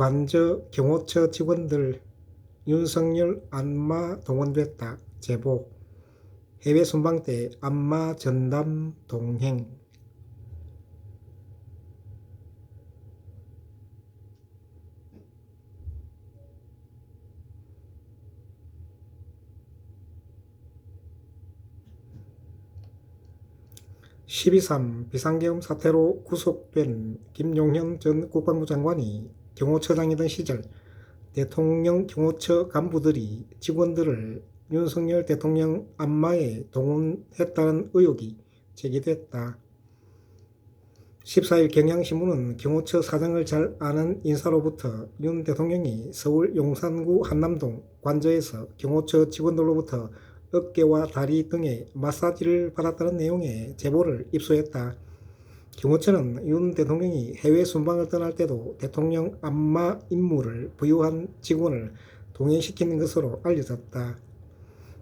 관저 경호처 직원들 윤석열 안마 동원됐다. 제보. 해외 순방 때 안마 전담 동행. (12.3) 비상계엄 사태로 구속된 김용현 전 국방부 장관이 경호처장이던 시절 대통령 경호처 간부들이 직원들을 윤석열 대통령 안마에 동원했다는 의혹이 제기됐다. 14일 경향신문은 경호처 사정을 잘 아는 인사로부터 윤 대통령이 서울 용산구 한남동 관저에서 경호처 직원들로부터 어깨와 다리 등에 마사지를 받았다는 내용의 제보를 입수했다. 경호처는 윤 대통령이 해외 순방을 떠날 때도 대통령 안마 임무를 부여한 직원을 동행시키는 것으로 알려졌다.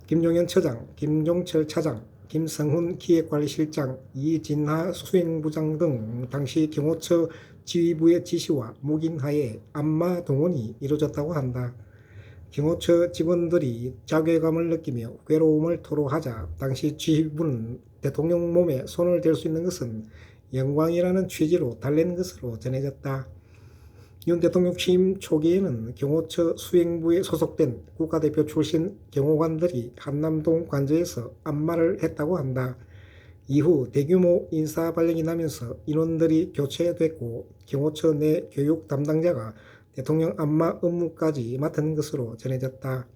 김용현 처장, 김종철 차장, 김성훈 기획관리실장, 이진하 수행부장 등 당시 경호처 지휘부의 지시와 묵인하에 안마 동원이 이루어졌다고 한다. 경호처 직원들이 자괴감을 느끼며 괴로움을 토로하자 당시 지휘부는 대통령 몸에 손을 댈 수 있는 것은 영광이라는 취지로 달랜 것으로 전해졌다. 윤 대통령 취임 초기에는 경호처 수행부에 소속된 국가대표 출신 경호관들이 한남동 관저에서 안마를 했다고 한다. 이후 대규모 인사 발령이 나면서 인원들이 교체됐고 경호처 내 교육 담당자가 대통령 안마 업무까지 맡은 것으로 전해졌다.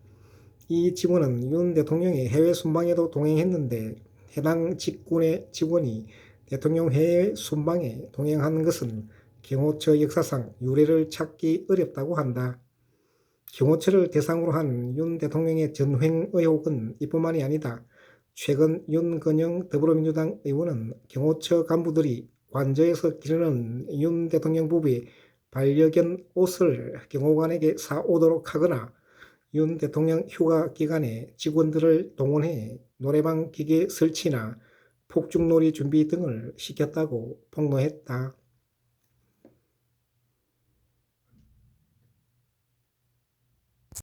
이 직원은 윤 대통령의 해외 순방에도 동행했는데 해당 직군의 직원이 대통령 해외 순방에 동행한 것은 경호처 역사상 유례를 찾기 어렵다고 한다. 경호처를 대상으로 한 윤 대통령의 전횡 의혹은 이뿐만이 아니다. 최근 윤건영 더불어민주당 의원은 경호처 간부들이 관저에서 기르는 윤 대통령 부부의 반려견 옷을 경호관에게 사오도록 하거나 윤 대통령 휴가 기간에 직원들을 동원해 노래방 기계 설치나 폭죽놀이 준비 등을 시켰다고 폭로했다.